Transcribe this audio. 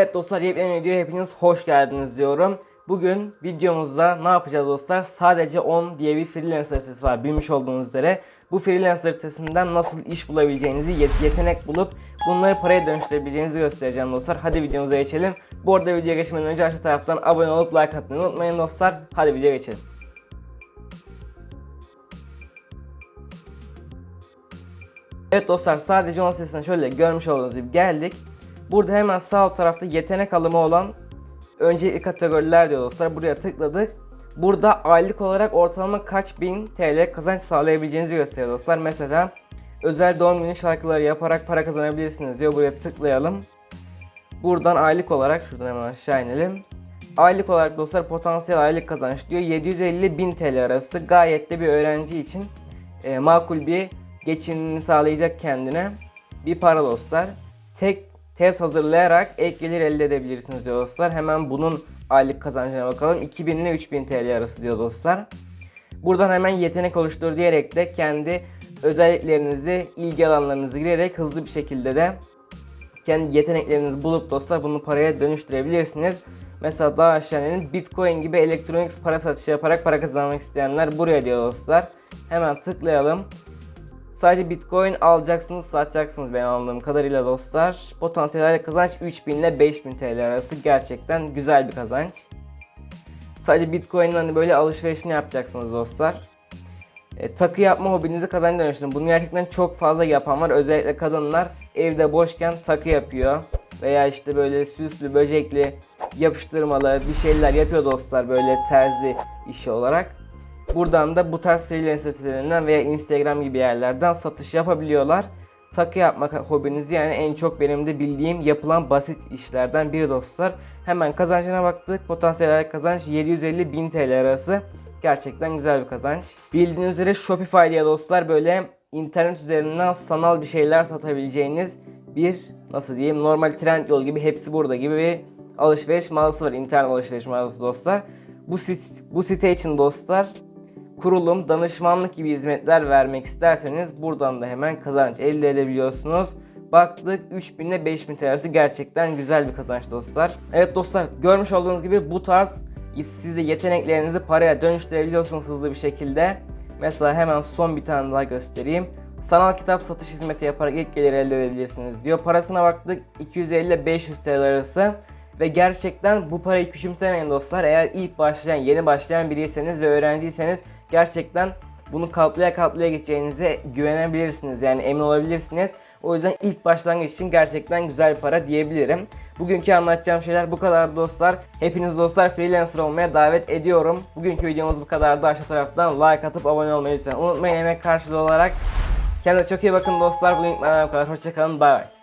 Evet dostlar yepyeni videoya hepiniz hoş geldiniz diyorum. Bugün videomuzda ne yapacağız dostlar? Sadece 10 diye bir freelancer sitesi var bilmiş olduğunuz üzere. Bu freelancer sitesinden nasıl iş bulabileceğinizi, yet- yetenek bulup bunları paraya dönüştürebileceğinizi göstereceğim dostlar. Hadi videomuza geçelim. Bu arada videoya geçmeden önce aşağı taraftan abone olup like atmayı unutmayın dostlar. Hadi videoya geçelim. Evet dostlar sadece 10 sitesine şöyle görmüş olduğunuz gibi geldik. Burada hemen sağ alt tarafta yetenek alımı olan öncelikli kategoriler diyor dostlar. Buraya tıkladık. Burada aylık olarak ortalama kaç bin TL kazanç sağlayabileceğinizi gösteriyor dostlar. Mesela özel doğum günü şarkıları yaparak para kazanabilirsiniz diyor. Buraya tıklayalım. Buradan aylık olarak şuradan hemen aşağı inelim. Aylık olarak dostlar potansiyel aylık kazanç diyor. 750 bin TL arası gayet de bir öğrenci için e, makul bir geçimini sağlayacak kendine bir para dostlar. Tek tez hazırlayarak ek gelir elde edebilirsiniz diyor dostlar. Hemen bunun aylık kazancına bakalım. 2000 ile 3000 TL arası diyor dostlar. Buradan hemen yetenek oluştur diyerek de kendi özelliklerinizi, ilgi alanlarınızı girerek hızlı bir şekilde de kendi yeteneklerinizi bulup dostlar bunu paraya dönüştürebilirsiniz. Mesela daha aşağı. Bitcoin gibi elektronik para satışı yaparak para kazanmak isteyenler buraya diyor dostlar. Hemen tıklayalım. Sadece Bitcoin alacaksınız, satacaksınız ben anladığım kadarıyla dostlar. Potansiyel kazanç 3000 ile 5000 TL arası gerçekten güzel bir kazanç. Sadece Bitcoin'in hani böyle alışverişini yapacaksınız dostlar. E, takı yapma hobinizi kazanca dönüştürün. Bunu gerçekten çok fazla yapan var. Özellikle kadınlar evde boşken takı yapıyor. Veya işte böyle süslü, böcekli, yapıştırmalı bir şeyler yapıyor dostlar böyle terzi işi olarak. Buradan da bu tarz freelancer sitelerinden veya Instagram gibi yerlerden satış yapabiliyorlar. Takı yapmak hobiniz yani en çok benim de bildiğim yapılan basit işlerden biri dostlar. Hemen kazancına baktık. Potansiyel kazanç 750 bin TL arası. Gerçekten güzel bir kazanç. Bildiğiniz üzere Shopify diye dostlar böyle internet üzerinden sanal bir şeyler satabileceğiniz bir nasıl diyeyim normal Trendyol gibi hepsi burada gibi bir alışveriş mağazası var. internet alışveriş mağazası dostlar. Bu, sit, bu site için dostlar kurulum, danışmanlık gibi hizmetler vermek isterseniz buradan da hemen kazanç elde edebiliyorsunuz. Baktık 3000 ile 5000 TL gerçekten güzel bir kazanç dostlar. Evet dostlar görmüş olduğunuz gibi bu tarz siz yeteneklerinizi paraya dönüştürebiliyorsunuz hızlı bir şekilde. Mesela hemen son bir tane daha göstereyim. Sanal kitap satış hizmeti yaparak ilk gelir elde edebilirsiniz diyor. Parasına baktık 250 ile 500 TL arası. Ve gerçekten bu parayı küçümsemeyin dostlar. Eğer ilk başlayan, yeni başlayan biriyseniz ve öğrenciyseniz gerçekten bunu katlaya katlaya geçeceğinize güvenebilirsiniz. Yani emin olabilirsiniz. O yüzden ilk başlangıç için gerçekten güzel bir para diyebilirim. Bugünkü anlatacağım şeyler bu kadar dostlar. Hepiniz dostlar freelancer olmaya davet ediyorum. Bugünkü videomuz bu kadardı. Aşağı taraftan like atıp abone olmayı lütfen unutmayın emek karşılığı olarak. Kendinize çok iyi bakın dostlar. Bugün bu kadar. Hoşçakalın. Bay bay.